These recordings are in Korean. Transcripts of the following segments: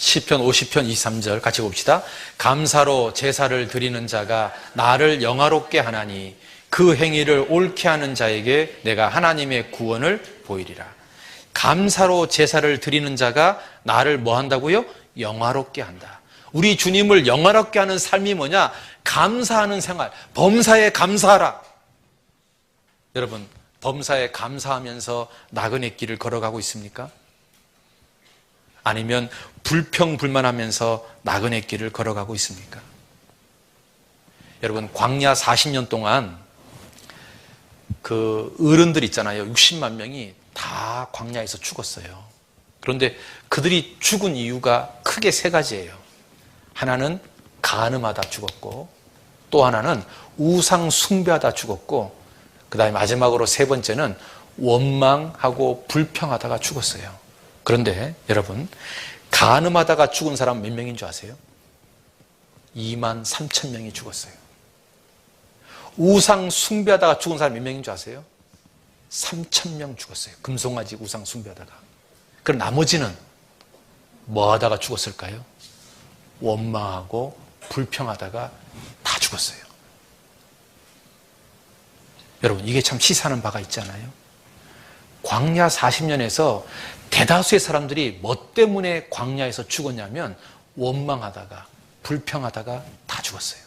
시편 50편 23절 같이 봅시다. 감사로 제사를 드리는 자가 나를 영화롭게 하나니 그 행위를 옳게 하는 자에게 내가 하나님의 구원을 보이리라. 감사로 제사를 드리는 자가 나를 뭐 한다고요? 영화롭게 한다. 우리 주님을 영화롭게 하는 삶이 뭐냐? 감사하는 생활. 범사에 감사하라. 여러분, 범사에 감사하면서 나그네 길을 걸어가고 있습니까? 아니면 불평불만하면서 나그네 길을 걸어가고 있습니까? 여러분, 광야 40년 동안 그 어른들 있잖아요. 60만 명이 다 광야에서 죽었어요. 그런데 그들이 죽은 이유가 크게 세 가지예요. 하나는 가늠하다 죽었고, 또 하나는 우상 숭배하다 죽었고, 그 다음에 마지막으로 세 번째는 원망하고 불평하다가 죽었어요. 그런데 여러분, 가늠하다가 죽은 사람 몇 명인 줄 아세요? 2만 3천 명이 죽었어요. 우상 숭배하다가 죽은 사람 몇 명인 줄 아세요? 3천 명 죽었어요. 금송아지 우상 숭배하다가. 그럼 나머지는 뭐 하다가 죽었을까요? 원망하고 불평하다가 다 죽었어요. 여러분, 이게 참 시사하는 바가 있잖아요. 광야 40년에서 대다수의 사람들이 뭐 때문에 광야에서 죽었냐면 원망하다가 불평하다가 다 죽었어요.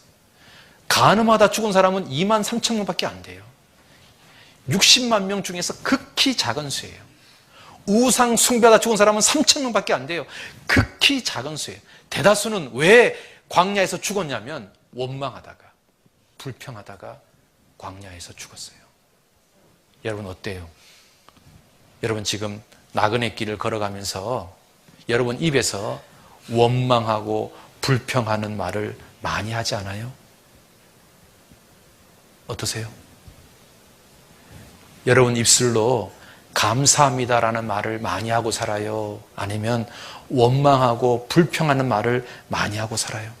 가늠하다 죽은 사람은 2만 3천 명밖에 안 돼요. 60만 명 중에서 극히 작은 수예요. 우상 숭배하다 죽은 사람은 3천 명밖에 안 돼요. 극히 작은 수예요. 대다수는 왜 광야에서 죽었냐면 원망하다가 불평하다가 광야에서 죽었어요. 여러분 어때요? 여러분 지금 나그네 길을 걸어가면서 여러분 입에서 원망하고 불평하는 말을 많이 하지 않아요? 어떠세요? 여러분 입술로 감사합니다라는 말을 많이 하고 살아요? 아니면 원망하고 불평하는 말을 많이 하고 살아요?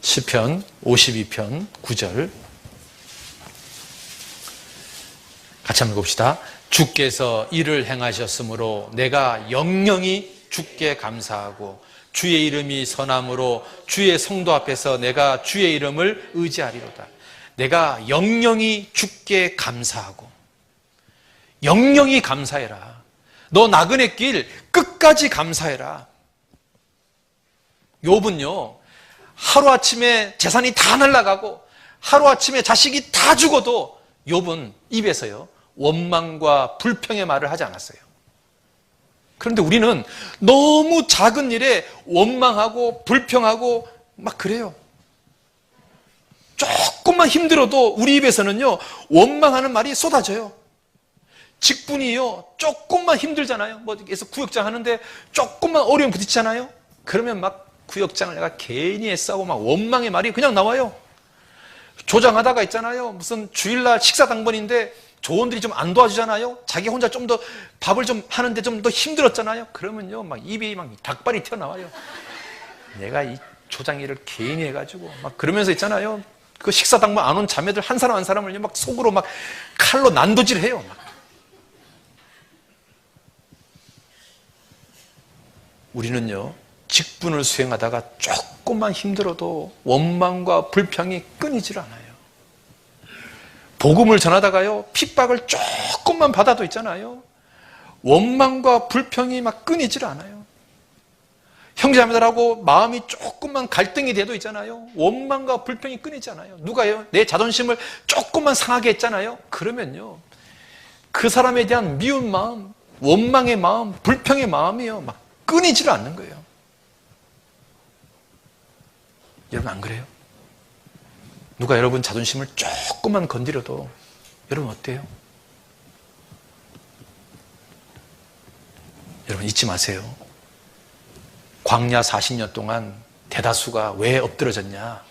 시편 52편 9절 같이 한번 봅시다. 주께서 일을 행하셨으므로 내가 영영이 주께 감사하고 주의 이름이 선함으로 주의 성도 앞에서 내가 주의 이름을 의지하리로다. 내가 영영이 주께 감사하고 영영이 감사해라. 너 나그네 길 끝까지 감사해라. 욥은요. 하루아침에 재산이 다 날아가고 하루아침에 자식이 다 죽어도 욥은 입에서요. 원망과 불평의 말을 하지 않았어요. 그런데 우리는 너무 작은 일에 원망하고 불평하고 막 그래요. 조금만 힘들어도 우리 입에서는요, 원망하는 말이 쏟아져요. 직분이요, 조금만 힘들잖아요. 뭐, 그래서 구역장 하는데 조금만 어려움 부딪히잖아요. 그러면 막 구역장을 내가 괜히 애싸고 막 원망의 말이 그냥 나와요. 조장하다가 있잖아요. 무슨 주일날 식사 당번인데 조원들이 좀 안 도와주잖아요. 자기 혼자 좀 더 밥을 좀 하는데 좀 더 힘들었잖아요. 그러면요, 막 입이 막 닭발이 튀어나와요. 내가 이 조장 일을 괜히 해가지고 막 그러면서 있잖아요. 그 식사 당번 안 온 자매들 한 사람 한 사람을 막 속으로 막 칼로 난도질해요. 막. 우리는요 직분을 수행하다가 조금만 힘들어도 원망과 불평이 끊이질 않아요. 복음을 전하다가요 핍박을 조금만 받아도 있잖아요. 원망과 불평이 막 끊이질 않아요. 형제자매들하고 마음이 조금만 갈등이 돼도 있잖아요. 원망과 불평이 끊이지 않아요. 누가요? 내 자존심을 조금만 상하게 했잖아요. 그러면요. 그 사람에 대한 미운 마음, 원망의 마음, 불평의 마음이요. 막 끊이지를 않는 거예요. 여러분 안 그래요? 누가 여러분 자존심을 조금만 건드려도 여러분 어때요? 여러분 잊지 마세요. 광야 40년 동안 대다수가 왜 엎드러졌냐?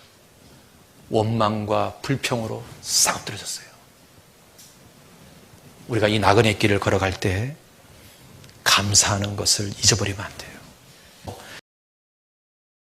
원망과 불평으로 싹 엎드러졌어요. 우리가 이 나그네 길을 걸어갈 때 감사하는 것을 잊어버리면 안 돼요.